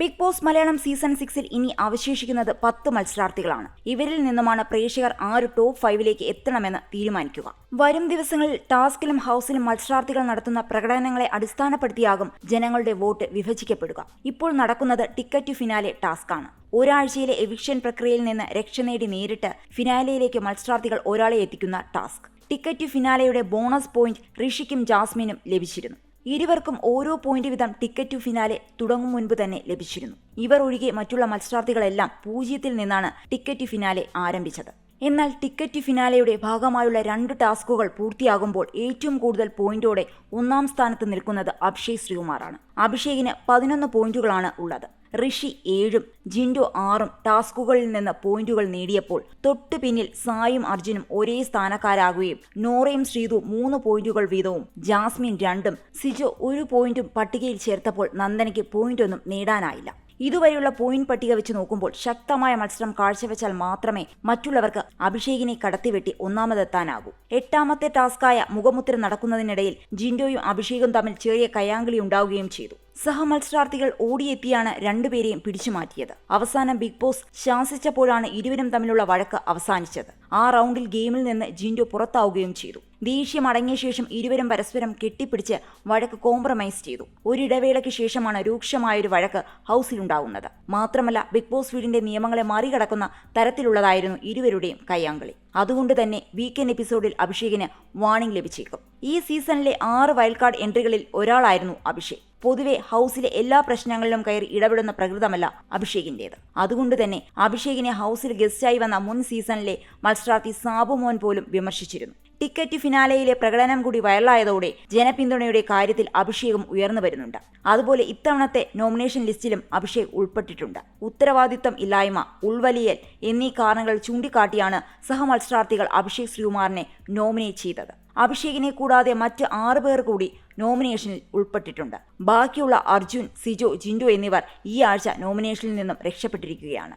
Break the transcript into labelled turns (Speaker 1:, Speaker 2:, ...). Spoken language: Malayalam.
Speaker 1: ബിഗ് ബോസ് മലയാളം സീസൺ സിക്സിൽ ഇനി അവശേഷിക്കുന്നത് പത്ത് മത്സരാർത്ഥികളാണ്. ഇവരിൽ നിന്നുമാണ് പ്രേക്ഷകർ ആറ് ടോപ്പ് ഫൈവിലേക്ക് എത്തണമെന്ന് തീരുമാനിക്കുക. വരും ദിവസങ്ങളിൽ ടാസ്കിലും ഹൌസിലും മത്സരാർത്ഥികൾ നടത്തുന്ന പ്രകടനങ്ങളെ അടിസ്ഥാനപ്പെടുത്തിയാകും ജനങ്ങളുടെ വോട്ട് വിഭജിക്കപ്പെടുക. ഇപ്പോൾ നടക്കുന്നത് ടിക്കറ്റ് ഫിനാലെ ടാസ്കാണ് ഒരാഴ്ചയിലെ എവിക്ഷൻ പ്രക്രിയയിൽ നിന്ന് രക്ഷ നേടി നേരിട്ട് ഫിനാലയിലേക്ക് മത്സരാർത്ഥികൾ ഒരാളെ എത്തിക്കുന്ന ടാസ്ക്. ടിക്കറ്റ് ഫിനാലയുടെ ബോണസ് പോയിന്റ് ഋഷിക്കും ജാസ്മിനും ലഭിച്ചിരുന്നു. ഇരുവർക്കും ഓരോ പോയിന്റ് വീതം ടിക്കറ്റ് ടു ഫിനാലെ തുടങ്ങും മുൻപ് തന്നെ ലഭിച്ചിരുന്നു. ഇവർ ഒഴികെ മറ്റുള്ള മത്സരാർത്ഥികളെല്ലാം പൂജ്യത്തിൽ നിന്നാണ് ടിക്കറ്റ് ടു ഫിനാലെ ആരംഭിച്ചത്. എന്നാൽ ടിക്കറ്റ് ഫിനാലയുടെ ഭാഗമായുള്ള രണ്ട് ടാസ്കുകൾ പൂർത്തിയാകുമ്പോൾ ഏറ്റവും കൂടുതൽ പോയിന്റോടെ ഒന്നാം സ്ഥാനത്ത് നിൽക്കുന്നത് അഭിഷേക് ശ്രീകുമാറാണ്. അഭിഷേകിന് പതിനൊന്ന് പോയിന്റുകളാണ് ഉള്ളത്. ഋഷി ഏഴും ജിൻഡോ ആറും ടാസ്കുകളിൽ നിന്ന് പോയിന്റുകൾ നേടിയപ്പോൾ തൊട്ടു പിന്നിൽ സായും അർജുനും ഒരേ സ്ഥാനക്കാരാകുകയും നോറയും ശ്രീതു മൂന്ന് പോയിന്റുകൾ വീതവും ജാസ്മിൻ രണ്ടും സിജോ ഒരു പോയിന്റും പട്ടികയിൽ ചേർത്തപ്പോൾ നന്ദനയ്ക്ക് പോയിന്റൊന്നും നേടാനായില്ല. ഇതുവരെയുള്ള പോയിന്റ് പട്ടിക വെച്ച് നോക്കുമ്പോൾ ശക്തമായ മത്സരം കാഴ്ചവെച്ചാൽ മാത്രമേ മറ്റുള്ളവർക്ക് അഭിഷേകിനെ കടത്തിവെട്ടി ഒന്നാമതെത്താനാകൂ. എട്ടാമത്തെ ടാസ്കായ മുഖമുദ്ര നടക്കുന്നതിനിടയിൽ ജിൻഡോയും അഭിഷേകും തമ്മിൽ ചെറിയ കയ്യാങ്കളി ഉണ്ടാവുകയും ചെയ്തു. സഹമത്സരാർത്ഥികൾ ഓടിയെത്തിയാണ് രണ്ടുപേരെയും പിടിച്ചുമാറ്റിയത് അവസാനം ബിഗ് ബോസ് ശാസിച്ചപ്പോഴാണ് ഇരുവരും തമ്മിലുള്ള വഴക്ക് അവസാനിച്ചത്. ആ റൗണ്ടിൽ ഗെയിമിൽ നിന്ന് ജിൻഡോ പുറത്താവുകയും ചെയ്തു. ദേഷ്യം അടങ്ങിയ ശേഷം ഇരുവരും പരസ്പരം കെട്ടിപ്പിടിച്ച് വഴക്ക് കോംപ്രമൈസ് ചെയ്തു. ഒരിടവേളയ്ക്ക് ശേഷമാണ് രൂക്ഷമായൊരു വഴക്ക് ഹൗസിലുണ്ടാവുന്നത്. മാത്രമല്ല ബിഗ് ബോസ് വീടിന്റെ നിയമങ്ങളെ മറികടക്കുന്ന തരത്തിലുള്ളതായിരുന്നു ഇരുവരുടെയും കയ്യാങ്കളി. അതുകൊണ്ട് തന്നെ വീക്കെൻഡ് എപ്പിസോഡിൽ അഭിഷേകിന് വാണിംഗ് ലഭിച്ചേക്കും. ഈ സീസണിലെ ആറ് വൈൽഡ് കാർഡ് എൻട്രികളിൽ ഒരാളായിരുന്നു അഭിഷേക്. പൊതുവെ ഹൗസിലെ എല്ലാ പ്രശ്നങ്ങളിലും കയറി ഇടപെടുന്ന പ്രകൃതമല്ല അഭിഷേകിന്റേത്. അതുകൊണ്ട് തന്നെ അഭിഷേകിനെ ഹൗസിൽ ഗസ്റ്റായി വന്ന മുൻ സീസണിലെ മത്സരാർത്ഥി സാബുമോൻ പോലും വിമർശിച്ചിരുന്നു. ടിക്കറ്റ് ഫിനാലയിലെ പ്രകടനം കൂടി വൈറലായതോടെ ജനപിന്തുണയുടെ കാര്യത്തിൽ അഭിഷേകും ഉയർന്നു വരുന്നുണ്ട്. അതുപോലെ ഇത്തവണത്തെ നോമിനേഷൻ ലിസ്റ്റിലും അഭിഷേക് ഉൾപ്പെട്ടിട്ടുണ്ട്. ഉത്തരവാദിത്തം ഇല്ലായ്മ ഉൾവലിയൽ എന്നീ കാരണങ്ങൾ ചൂണ്ടിക്കാട്ടിയാണ് സഹമത്സരാർത്ഥികൾ അഭിഷേക് ശ്രീകുമാറിനെ നോമിനേറ്റ് ചെയ്തത്. അഭിഷേകിനെ കൂടാതെ മറ്റ് ആറ് പേർ കൂടി നോമിനേഷനിൽ ഉൾപ്പെട്ടിട്ടുണ്ട്. ബാക്കിയുള്ള അർജുൻ സിജോ ജിൻഡു എന്നിവർ ഈ ആഴ്ച നോമിനേഷനിൽ നിന്നും രക്ഷപ്പെട്ടിരിക്കുകയാണ്.